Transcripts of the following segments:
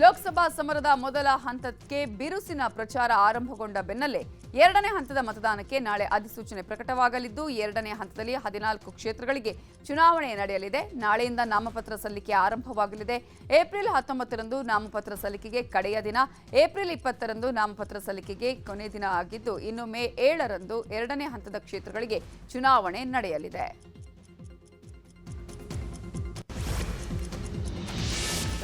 ಲೋಕಸಭಾ ಸಮರದ ಮೊದಲ ಹಂತಕ್ಕೆ ಬಿರುಸಿನ ಪ್ರಚಾರ ಆರಂಭಗೊಂಡ ಬೆನ್ನಲ್ಲೇ ಎರಡನೇ ಹಂತದ ಮತದಾನಕ್ಕೆ ನಾಳೆ ಅಧಿಸೂಚನೆ ಪ್ರಕಟವಾಗಲಿದ್ದು, ಎರಡನೇ ಹಂತದಲ್ಲಿ ಹದಿನಾಲ್ಕು ಕ್ಷೇತ್ರಗಳಿಗೆ ಚುನಾವಣೆ ನಡೆಯಲಿದೆ. ನಾಳೆಯಿಂದ ನಾಮಪತ್ರ ಸಲ್ಲಿಕೆ ಆರಂಭವಾಗಲಿದೆ. ಏಪ್ರಿಲ್ ಹತ್ತೊಂಬತ್ತರಂದು ನಾಮಪತ್ರ ಸಲ್ಲಿಕೆಗೆ ಕಡೆಯ ದಿನ. ಏಪ್ರಿಲ್ ಇಪ್ಪತ್ತರಂದು ನಾಮಪತ್ರ ಸಲ್ಲಿಕೆಗೆ ಕೊನೆ ದಿನ ಆಗಿದ್ದು, ಇನ್ನು ಮೇ ಏಳರಂದು ಎರಡನೇ ಹಂತದ ಕ್ಷೇತ್ರಗಳಿಗೆ ಚುನಾವಣೆ ನಡೆಯಲಿದೆ.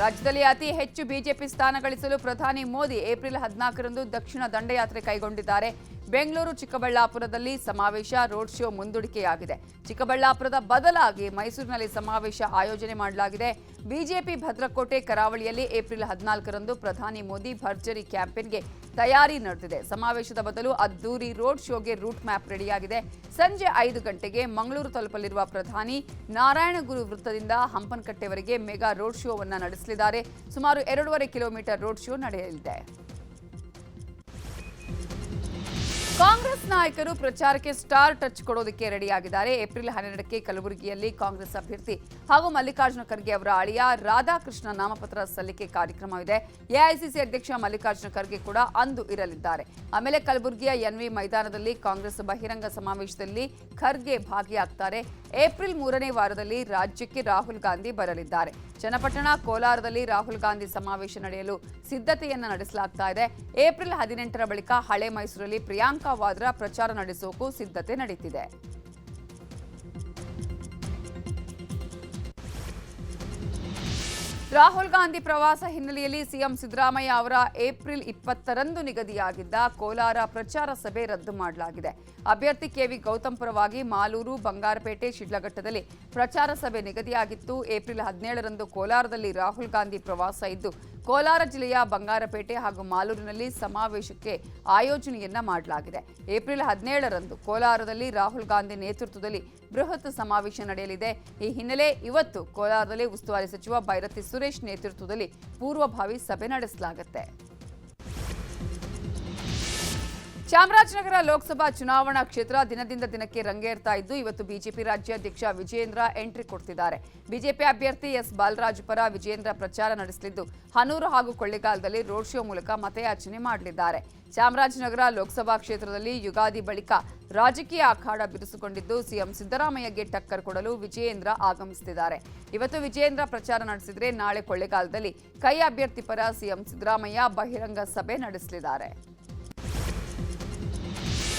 ರಾಜ್ಯದಲ್ಲಿ ಅತಿ ಹೆಚ್ಚು ಬಿಜೆಪಿ ಸ್ಥಾನ ಗಳಿಸಲು ಪ್ರಧಾನಿ ಮೋದಿ ಏಪ್ರಿಲ್ ಹದಿನಾಲ್ಕರಂದು ದಕ್ಷಿಣ ದಂಡಯಾತ್ರೆ ಕೈಗೊಂಡಿದ್ದಾರೆ. ಬೆಂಗಳೂರು ಚಿಕ್ಕಬಳ್ಳಾಪುರದಲ್ಲಿ ಸಮಾವೇಶ ರೋಡ್ ಶೋ ಮುಂದೂಡಿಕೆಯಾಗಿದೆ. ಚಿಕ್ಕಬಳ್ಳಾಪುರದ ಬದಲಾಗಿ ಮೈಸೂರಿನಲ್ಲಿ ಸಮಾವೇಶ ಆಯೋಜನೆ ಮಾಡಲಾಗಿದೆ. ಬಿಜೆಪಿ ಭದ್ರಕೋಟೆ ಕರಾವಳಿಯಲ್ಲಿ ಏಪ್ರಿಲ್ ಹದಿನಾಲ್ಕರಂದು ಪ್ರಧಾನಿ ಮೋದಿ ಭರ್ಜರಿ ಕ್ಯಾಂಪೇನ್ಗೆ ತಯಾರಿ ನಡೆದಿದೆ. ಸಮಾವೇಶದ ಬದಲು ಅದ್ದೂರಿ ರೋಡ್ ಶೋಗೆ ರೂಟ್ ಮ್ಯಾಪ್ ರೆಡಿಯಾಗಿದೆ. ಸಂಜೆ ಐದು ಗಂಟೆಗೆ ಮಂಗಳೂರು ತಲುಪಲಿರುವ ಪ್ರಧಾನಿ ನಾರಾಯಣಗುರು ವೃತ್ತದಿಂದ ಹಂಪನಕಟ್ಟೆವರೆಗೆ ಮೆಗಾ ರೋಡ್ ಶೋವನ್ನು ನಡೆಸಲಿದ್ದಾರೆ. ಸುಮಾರು ಎರಡೂವರೆ ಕಿಲೋಮೀಟರ್ ರೋಡ್ ಶೋ ನಡೆಯಲಿದೆ. ಕಾಂಗ್ರೆಸ್ ನಾಯಕರು ಪ್ರಚಾರಕ್ಕೆ ಸ್ಟಾರ್ ಟಚ್ ಕೊಡೋದಕ್ಕೆ ರೆಡಿಯಾಗಿದ್ದಾರೆ. ಏಪ್ರಿಲ್ ಹನ್ನೆರಡಕ್ಕೆ ಕಲಬುರಗಿಯಲ್ಲಿ ಕಾಂಗ್ರೆಸ್ ಅಭ್ಯರ್ಥಿ ಹಾಗೂ ಮಲ್ಲಿಕಾರ್ಜುನ ಖರ್ಗೆ ಅವರ ಅಳಿಯ ರಾಧಾಕೃಷ್ಣ ನಾಮಪತ್ರ ಸಲ್ಲಿಕೆ ಕಾರ್ಯಕ್ರಮವಿದೆ. ಎಐಸಿಸಿ ಅಧ್ಯಕ್ಷ ಮಲ್ಲಿಕಾರ್ಜುನ ಖರ್ಗೆ ಕೂಡ ಅಂದು ಇರಲಿದ್ದಾರೆ. ಆಮೇಲೆ ಕಲಬುರಗಿಯ ಎನ್ವಿ ಮೈದಾನದಲ್ಲಿ ಕಾಂಗ್ರೆಸ್ ಬಹಿರಂಗ ಸಮಾವೇಶದಲ್ಲಿ ಖರ್ಗೆ ಭಾಗಿಯಾಗ್ತಾರೆ. ಏಪ್ರಿಲ್ ಮೂರನೇ ವಾರದಲ್ಲಿ ರಾಜ್ಯಕ್ಕೆ ರಾಹುಲ್ ಗಾಂಧಿ ಬರಲಿದ್ದಾರೆ. ಚನ್ನಪಟ್ಟಣ, ಕೋಲಾರದಲ್ಲಿ ರಾಹುಲ್ ಗಾಂಧಿ ಸಮಾವೇಶ ನಡೆಯಲು ಸಿದ್ಧತೆಯನ್ನ ನಡೆಸಲಾಗ್ತಾ ಇದೆ. ಏಪ್ರಿಲ್ ಹದಿನೆಂಟರ ಬಳಿಕ ಹಳೆ ಮೈಸೂರಲ್ಲಿ ಪ್ರಿಯಾಂಕಾ ವಾದ್ರಾ ಪ್ರಚಾರ ನಡೆಸೋಕು ಸಿದ್ಧತೆ ನಡೀತಿದೆ. ರಾಹುಲ್ ಗಾಂಧಿ ಪ್ರವಾಸ ಹಿನ್ನೆಲೆಯಲ್ಲಿ ಸಿಎಂ ಸಿದ್ದರಾಮಯ್ಯ ಅವರ ಏಪ್ರಿಲ್ ಇಪ್ಪತ್ತರಂದು ನಿಗದಿಯಾಗಿದ್ದ ಕೋಲಾರ ಪ್ರಚಾರ ಸಭೆ ರದ್ದು ಮಾಡಲಾಗಿದೆ. ಅಭ್ಯರ್ಥಿ ಕೆವಿ ಗೌತಮ್ ಪರವಾಗಿ ಮಾಲೂರು, ಬಂಗಾರಪೇಟೆ, ಶಿಡ್ಲಘಟ್ಟದಲ್ಲಿ ಪ್ರಚಾರ ಸಭೆ ನಿಗದಿಯಾಗಿತ್ತು. ಏಪ್ರಿಲ್ ಹದಿನೇಳರಂದು ಕೋಲಾರದಲ್ಲಿ ರಾಹುಲ್ ಗಾಂಧಿ ಪ್ರವಾಸ ಇದ್ದು ಕೋಲಾರ ಜಿಲ್ಲೆಯ ಬಂಗಾರಪೇಟೆ ಹಾಗೂ ಮಾಲೂರಿನಲ್ಲಿ ಸಮಾವೇಶಕ್ಕೆ ಆಯೋಜನೆಯನ್ನ ಮಾಡಲಾಗಿದೆ. ಏಪ್ರಿಲ್ ಹದಿನೇಳರಂದು ಕೋಲಾರದಲ್ಲಿ ರಾಹುಲ್ ಗಾಂಧಿ ನೇತೃತ್ವದಲ್ಲಿ ಬೃಹತ್ ಸಮಾವೇಶ ನಡೆಯಲಿದೆ. ಈ ಹಿನ್ನೆಲೆ ಇವತ್ತು ಕೋಲಾರದಲ್ಲಿ ಉಸ್ತುವಾರಿ ಸಚಿವ ಬೈರತಿ ಸುರೇಶ್ ನೇತೃತ್ವದಲ್ಲಿ ಪೂರ್ವಭಾವಿ ಸಭೆ ನಡೆಸಲಾಗುತ್ತೆ. ಚಾಮರಾಜನಗರ ಲೋಕಸಭಾ ಚುನಾವಣಾ ಕ್ಷೇತ್ರ ದಿನದಿಂದ ದಿನಕ್ಕೆ ರಂಗೇರ್ತಾ ಇದ್ದು, ಇವತ್ತು ಬಿಜೆಪಿ ರಾಜ್ಯಾಧ್ಯಕ್ಷ ವಿಜೇಂದ್ರ ಎಂಟ್ರಿ ಕೊಡ್ತಿದ್ದಾರೆ. ಬಿಜೆಪಿ ಅಭ್ಯರ್ಥಿ ಎಸ್. ಬಾಲರಾಜ್ ಪರ ವಿಜೇಂದ್ರ ಪ್ರಚಾರ ನಡೆಸಲಿದ್ದು, ಹನೂರು ಹಾಗೂ ಕೊಳ್ಳಿಗಾಲದಲ್ಲಿ ರೋಡ್ ಶೋ ಮೂಲಕ ಮತಯಾಚನೆ ಮಾಡಲಿದ್ದಾರೆ. ಚಾಮರಾಜನಗರ ಲೋಕಸಭಾ ಕ್ಷೇತ್ರದಲ್ಲಿ ಯುಗಾದಿ ಬಳಿಕ ರಾಜಕೀಯ ಅಖಾಡ ಬಿರುಸುಗೊಂಡಿದ್ದು, ಸಿಎಂ ಸಿದ್ದರಾಮಯ್ಯಗೆ ಟಕ್ಕರ್ ಕೊಡಲು ವಿಜಯೇಂದ್ರ ಆಗಮಿಸುತ್ತಿದ್ದಾರೆ ಇವತ್ತು ವಿಜಯೇಂದ್ರ ಪ್ರಚಾರ ನಡೆಸಿದರೆ ನಾಳೆ ಕೊಳ್ಳೆಗಾಲದಲ್ಲಿ ಕೈ ಅಭ್ಯರ್ಥಿ ಪರ ಸಿಎಂ ಸಿದ್ದರಾಮಯ್ಯ ಬಹಿರಂಗ ಸಭೆ ನಡೆಸಲಿದ್ದಾರೆ.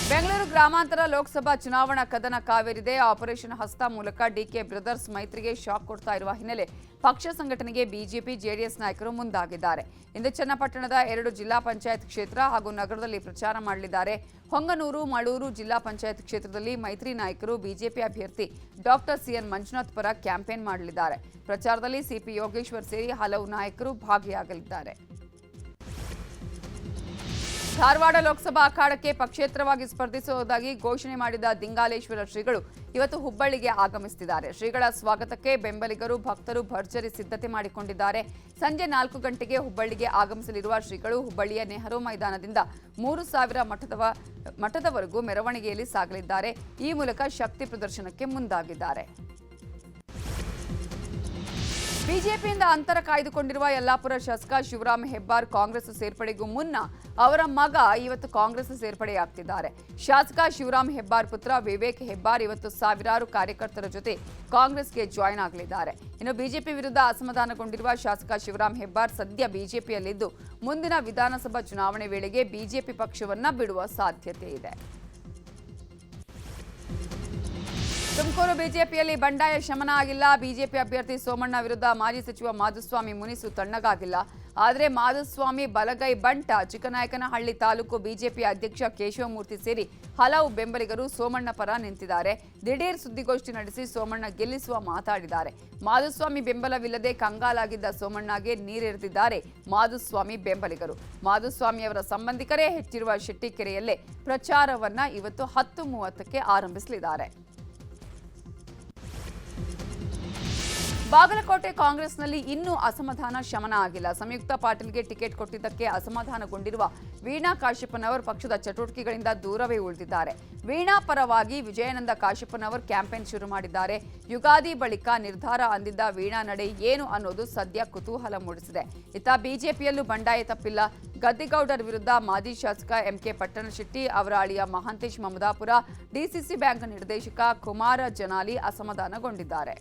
ಬೆಂಗಳೂರು ಗ್ರಾಮಾಂತರ ಲೋಕಸಭಾ ಚುನಾವಣಾ ಕದನ ಕಾವೇರಿದೆ. ಆಪರೇಷನ್ ಹಸ್ತ ಮೂಲಕ ಡಿಕೆ ಬ್ರದರ್ಸ್ ಮೈತ್ರಿಗೆ ಶಾಕ್ ಕೊಡ್ತಾ ಇರುವ ಹಿನ್ನೆಲೆ ಪಕ್ಷ ಸಂಘಟನೆಗೆ ಬಿಜೆಪಿ, ಜೆಡಿಎಸ್ ನಾಯಕರು ಮುಂದಾಗಿದ್ದಾರೆ. ಇಂದು ಚನ್ನಪಟ್ಟಣದ ಎರಡು ಜಿಲ್ಲಾ ಪಂಚಾಯತ್ ಕ್ಷೇತ್ರ ಹಾಗೂ ನಗರದಲ್ಲಿ ಪ್ರಚಾರ ಮಾಡಲಿದ್ದಾರೆ. ಹೊಂಗನೂರು, ಮಳೂರು ಜಿಲ್ಲಾ ಪಂಚಾಯತ್ ಕ್ಷೇತ್ರದಲ್ಲಿ ಮೈತ್ರಿ ನಾಯಕರು ಬಿಜೆಪಿ ಅಭ್ಯರ್ಥಿ ಡಾಕ್ಟರ್ ಸಿಎನ್ ಮಂಜುನಾಥ್ ಪರ ಕ್ಯಾಂಪೇನ್ ಮಾಡಲಿದ್ದಾರೆ. ಪ್ರಚಾರದಲ್ಲಿ ಸಿಪಿ ಯೋಗೇಶ್ವರ್ ಸೇರಿ ಹಲವು ನಾಯಕರು ಭಾಗಿಯಾಗಲಿದ್ದಾರೆ. ಧಾರವಾಡ ಲೋಕಸಭಾ ಅಖಾಡಕ್ಕೆ ಪಕ್ಷೇತರವಾಗಿ ಸ್ಪರ್ಧಿಸುವುದಾಗಿ ಘೋಷಣೆ ಮಾಡಿದ ದಿಂಗಾಲೇಶ್ವರ ಶ್ರೀಗಳು ಇವತ್ತು ಹುಬ್ಬಳ್ಳಿಗೆ ಆಗಮಿಸುತ್ತಿದ್ದಾರೆ. ಶ್ರೀಗಳ ಸ್ವಾಗತಕ್ಕೆ ಬೆಂಬಲಿಗರು, ಭಕ್ತರು ಭರ್ಜರಿ ಸಿದ್ಧತೆ ಮಾಡಿಕೊಂಡಿದ್ದಾರೆ. ಸಂಜೆ ನಾಲ್ಕು ಗಂಟೆಗೆ ಹುಬ್ಬಳ್ಳಿಗೆ ಆಗಮಿಸಲಿರುವ ಶ್ರೀಗಳು ಹುಬ್ಬಳ್ಳಿಯ ನೆಹರು ಮೈದಾನದಿಂದ ಮೂರು ಸಾವಿರ ಮಠದವ, ಮಠದವರೆಗೂ ಮೆರವಣಿಗೆಯಲ್ಲಿ ಸಾಗಲಿದ್ದಾರೆ. ಈ ಮೂಲಕ ಶಕ್ತಿ ಪ್ರದರ್ಶನಕ್ಕೆ ಮುಂದಾಗಿದ್ದಾರೆ. ಬಿಜೆಪಿಯಿಂದ ಅಂತರ ಕಾಯ್ದುಕೊಂಡಿರುವ ಯಲ್ಲಾಪುರ ಶಾಸಕ ಶಿವರಾಮ್ ಹೆಬ್ಬಾರ್ ಕಾಂಗ್ರೆಸ್ ಸೇರ್ಪಡೆಗೂ ಮುನ್ನ ಅವರ ಮಗ ಇವತ್ತು ಕಾಂಗ್ರೆಸ್ ಸೇರ್ಪಡೆಯಾಗ್ತಿದ್ದಾರೆ. ಶಾಸಕ ಶಿವರಾಮ್ ಹೆಬ್ಬಾರ್ ಪುತ್ರ ವಿವೇಕ್ ಹೆಬ್ಬಾರ್ ಇವತ್ತು ಸಾವಿರಾರು ಕಾರ್ಯಕರ್ತರ ಜೊತೆ ಕಾಂಗ್ರೆಸ್ಗೆ ಜಾಯ್ನ್ ಆಗಲಿದ್ದಾರೆ. ಇನ್ನು ಬಿಜೆಪಿ ವಿರುದ್ಧ ಅಸಮಾಧಾನಗೊಂಡಿರುವ ಶಾಸಕ ಶಿವರಾಮ್ ಹೆಬ್ಬಾರ್ ಸದ್ಯ ಬಿಜೆಪಿಯಲ್ಲಿದ್ದು, ಮುಂದಿನ ವಿಧಾನಸಭಾ ಚುನಾವಣೆ ವೇಳೆಗೆ ಬಿಜೆಪಿ ಪಕ್ಷವನ್ನ ಬಿಡುವ ಸಾಧ್ಯತೆ ಇದೆ. ತುಮಕೂರು ಬಿಜೆಪಿಯಲ್ಲಿ ಬಂಡಾಯ ಶಮನ ಆಗಿಲ್ಲ. ಬಿಜೆಪಿ ಅಭ್ಯರ್ಥಿ ಸೋಮಣ್ಣ ವಿರುದ್ಧ ಮಾಜಿ ಸಚಿವ ಮಾಧುಸ್ವಾಮಿ ಮುನಿಸು ತಣ್ಣಗಾಗಿಲ್ಲ. ಆದರೆ ಮಾಧುಸ್ವಾಮಿ ಬಲಗೈ ಬಂಟ. ಚಿಕ್ಕನಾಯಕನಹಳ್ಳಿ ತಾಲೂಕು ಬಿಜೆಪಿ ಅಧ್ಯಕ್ಷ ಕೇಶವಮೂರ್ತಿ ಸೇರಿ ಹಲವು ಬೆಂಬಲಿಗರು ಸೋಮಣ್ಣ ಪರ ನಿಂತಿದ್ದಾರೆ. ದಿಢೀರ್ ಸುದ್ದಿಗೋಷ್ಠಿ ನಡೆಸಿ ಸೋಮಣ್ಣ ಗೆಲ್ಲಿಸುವ ಮಾತಾಡಿದ್ದಾರೆ. ಮಾಧುಸ್ವಾಮಿ ಬೆಂಬಲವಿಲ್ಲದೆ ಕಂಗಾಲಾಗಿದ್ದ ಸೋಮಣ್ಣಗೆ ನೀರೆರೆದಿದ್ದಾರೆ ಮಾಧುಸ್ವಾಮಿ ಬೆಂಬಲಿಗರು. ಮಾಧುಸ್ವಾಮಿ ಅವರ ಸಂಬಂಧಿಕರೇ ಹೆಚ್ಚಿರುವ ಶೆಟ್ಟಿಕೆರೆಯಲ್ಲೇ ಪ್ರಚಾರವನ್ನ ಇವತ್ತು ಹತ್ತು ಮೂವತ್ತಕ್ಕೆ ಆರಂಭಿಸಲಿದ್ದಾರೆ. ಬಾಗಲಕೋಟೆ ಕಾಂಗ್ರೆಸ್ನಲ್ಲಿ ಇನ್ನೂ ಅಸಮಾಧಾನ ಶಮನ ಆಗಿಲ್ಲ. ಸಂಯುಕ್ತ ಪಾಟೀಲ್ಗೆ ಟಿಕೆಟ್ ಕೊಟ್ಟಿದ್ದಕ್ಕೆ ಅಸಮಾಧಾನಗೊಂಡಿರುವ ವೀಣಾ ಕಾಶ್ಯಪ್ಪನವರ್ ಪಕ್ಷದ ಚಟುವಟಿಕೆಗಳಿಂದ ದೂರವೇ ಉಳಿದಿದ್ದಾರೆ. ವೀಣಾ ಪರವಾಗಿ ವಿಜಯಾನಂದ ಕಾಶ್ಯಪ್ಪನವರ್ ಕ್ಯಾಂಪೇನ್ ಶುರು ಮಾಡಿದ್ದಾರೆ. ಯುಗಾದಿ ಬಳಿಕ ನಿರ್ಧಾರ ಅಂದಿದ್ದ ವೀಣಾ ನಡೆ ಏನು ಅನ್ನೋದು ಸದ್ಯ ಕುತೂಹಲ ಮೂಡಿಸಿದೆ. ಇತ್ತ ಬಿಜೆಪಿಯಲ್ಲೂ ಬಂಡಾಯ ತಪ್ಪಿಲ್ಲ. ಗದ್ದಿಗೌಡರ್ ವಿರುದ್ಧ ಮಾಜಿ ಶಾಸಕ ಎಂಕೆ ಪಟ್ಟಣಶೆಟ್ಟಿ ಅವರ ಅಳಿಯ ಮಹಾಂತೇಶ್ ಮಮದಾಪುರ ಡಿಸಿಸಿ ಬ್ಯಾಂಕ್ ನಿರ್ದೇಶಕ ಕುಮಾರ ಜನಾಲಿ ಅಸಮಾಧಾನಗೊಂಡಿದ್ದಾರೆ.